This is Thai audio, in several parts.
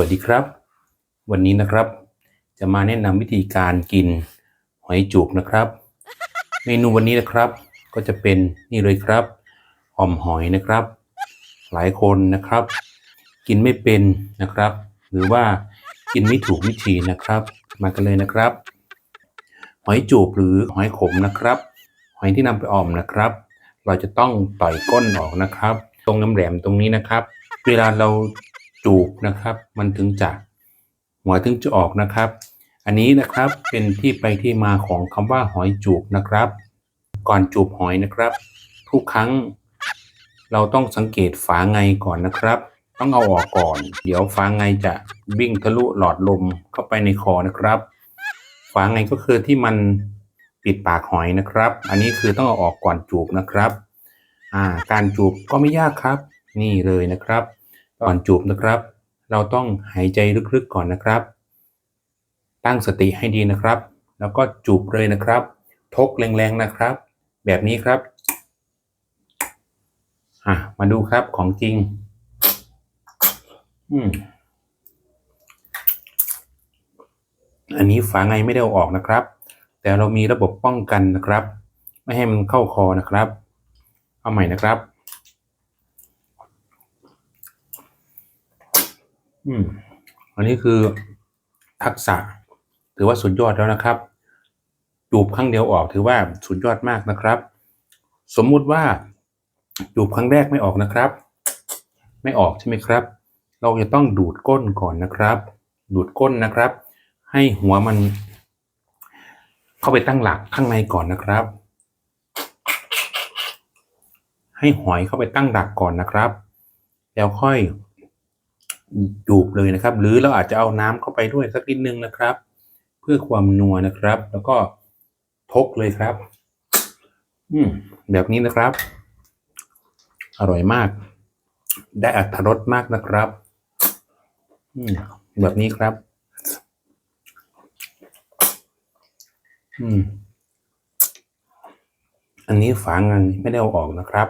วัสดีครับ วันนี้นะครับ จะมาแนะนำวิธีการกินหอยจูบนะครับ เมนูวันนี้นะครับ ก็จะเป็นนี่เลยครับอ่อมหอยนะครับ หลายคนนะครับ กินไม่เป็นนะครับ หรือว่ากินไม่ถูกวิธีนะครับ มากันเลยนะครับ หอยจูบหรือหอยขมนะครับ หอยที่นำไปอ่อมนะครับ เราจะต้องต่อยก้นออกนะครับ ตรงน้ำแหลมตรงนี้นะครับ เวลาเรา จูบนะครับ มันถึงจะหัวถึงจะออกนะครับ อันนี้นะครับเป็นที่ไปที่มาของคำว่าหอยจูบนะครับ ก่อนจูบหอยนะครับ ทุกครั้ง เราต้องสังเกตฝาไงก่อนนะครับ ต้องเอาออกก่อน เดี๋ยวฝาไงจะวิ่งทะลุหลอดลมเข้าไปในคอนะครับฝาไงก็คือที่มันปิดปากหอยนะครับ อันนี้คือต้องเอาออกก่อนจูบนะครับ อ่า การจูบก็ไม่ยากครับ นี่เลยนะครับ ก่อนจูบนะครับ เราต้องหายใจลึกๆก่อนนะครับ ตั้งสติให้ดีนะครับ แล้วก็จูบเลยนะครับ ทกแรงๆนะครับ แบบนี้ครับอะมาดูครับของจริง อืมอันนี้ฝาไงไม่ได้ออกนะครับ แต่เรามีระบบป้องกันนะครับ ไม่ให้มันเข้าคอนะครับ เอาใหม่นะครับ อืม อันนี้คือทักษะ ถือว่าสุดยอดแล้วนะครับจูบครั้งเดียวออกถือว่าสุดยอดมากนะครับ สมมุติว่าจูบครั้งแรกไม่ออกนะครับ ไม่ออกใช่ไหมครับ เราจะต้องดูดก้นก่อนนะครับ ดูดก้นนะครับ ให้หัวมัน เข้าไปตั้งหลักข้างในก่อนนะครับ ให้หอยเข้าไปตั้งหลักก่อนนะครับ แล้วค่อย จูบเลยนะครับ หรือเราอาจจะเอาน้ำเข้าไปด้วยสักนิดนึงนะครับ เพื่อความนัวนะครับ แล้วก็ทกเลยครับ อืมแบบนี้นะครับ อร่อยมาก ได้อัตรสมากนะครับ อืมแบบนี้ครับ อืม อันนี้ฝางันไม่ได้เอาออกนะครับ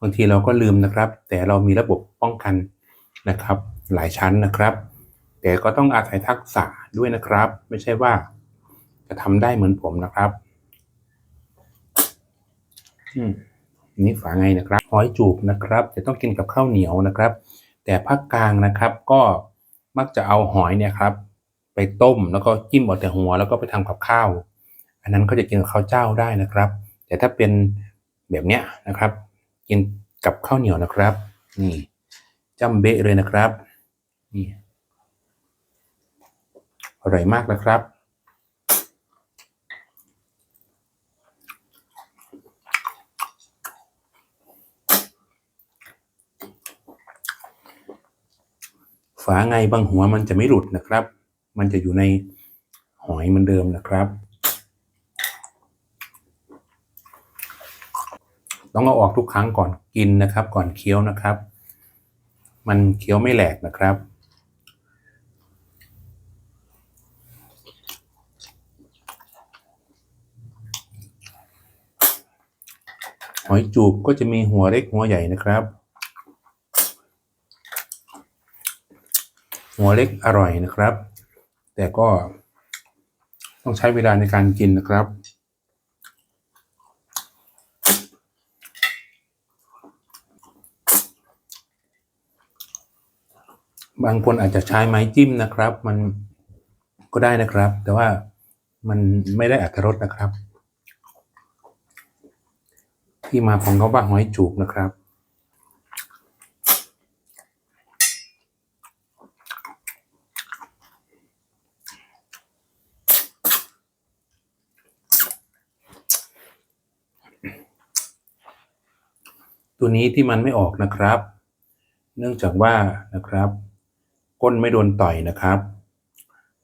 บางทีเราก็ลืมนะครับ แต่เรามีระบบป้องกัน นะครับ หลายชั้นนะครับ แต่ก็ต้องอาศัยทักษะด้วยนะครับ ไม่ใช่ว่าจะทำได้เหมือนผมนะครับอืมนนี้ฝาไงนะครับหอยจูบนะครับ จะต้องกินกับข้าวเหนียวนะครับ แต่ภาคกลางนะครับก็มักจะเอาหอยเนี่ยครับ ไปต้มแล้วก็จิ้มเอาแต่หัว แล้วก็ไปทำกับข้าว อันนั้นเขาจะกินกับข้าวเจ้าได้นะครับ แต่ถ้าเป็นแบบเนี้ยนะครับ กินกับข้าวเหนียวนะครับนี่ จำเบะเลยนะครับนี่อร่อยมากนะครับ ฝาไงบางหัวมันจะไม่หลุดนะครับ มันจะอยู่ในหอยเหมือนเดิมนะครับ ต้องเอาออกทุกครั้งก่อนกินนะครับ ก่อนเคี้ยวนะครับ มันเคี้ยวไม่แหลกนะครับ หอยจูบก็จะมีหัวเล็กหัวใหญ่นะครับ หัวเล็กอร่อยนะครับ แต่ก็ต้องใช้เวลาในการกินนะครับ บางคนอาจจะใช้ไม้จิ้มนะครับ มันก็ได้นะครับ แต่ว่ามันไม่ได้อัตรสนะครับ ที่มาของเขาว่าหอยจูบนะครับตัวนี้ที่มันไม่ออกนะครับ เนื่องจากว่านะครับ ก้นไม่โดนต่อยนะครับ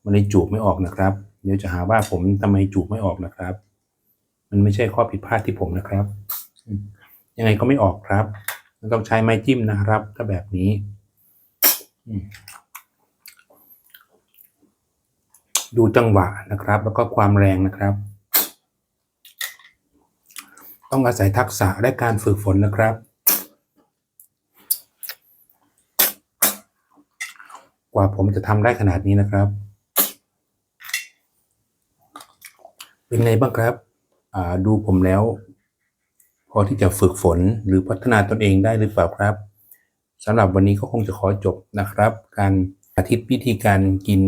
มันเลยจูบไม่ออกนะครับ เดี๋ยวจะหาว่าผมทำไมจูบไม่ออกนะครับ มันไม่ใช่ข้อผิดพลาดที่ผมนะครับ ยังไงก็ไม่ออกครับต้องใช้ไม้จิ้มนะครับ ถ้าแบบนี้ดูจังหวะนะครับ แล้วก็ความแรงนะครับ ต้องอาศัยทักษะและการฝึกฝนนะครับ กว่าผมจะทำได้ขนาดนี้นะครับ เป็นไงบ้างครับดูผมแล้ว พอที่จะฝึกฝนหรือพัฒนาตนเองได้หรือเปล่าครับสำหรับวันนี้ก็คงจะขอจบนะครับ การอาทิตย์วิธีการกิน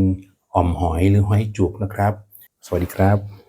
อ่อมหอยหรือหอยจุกนะครับ สวัสดีครับ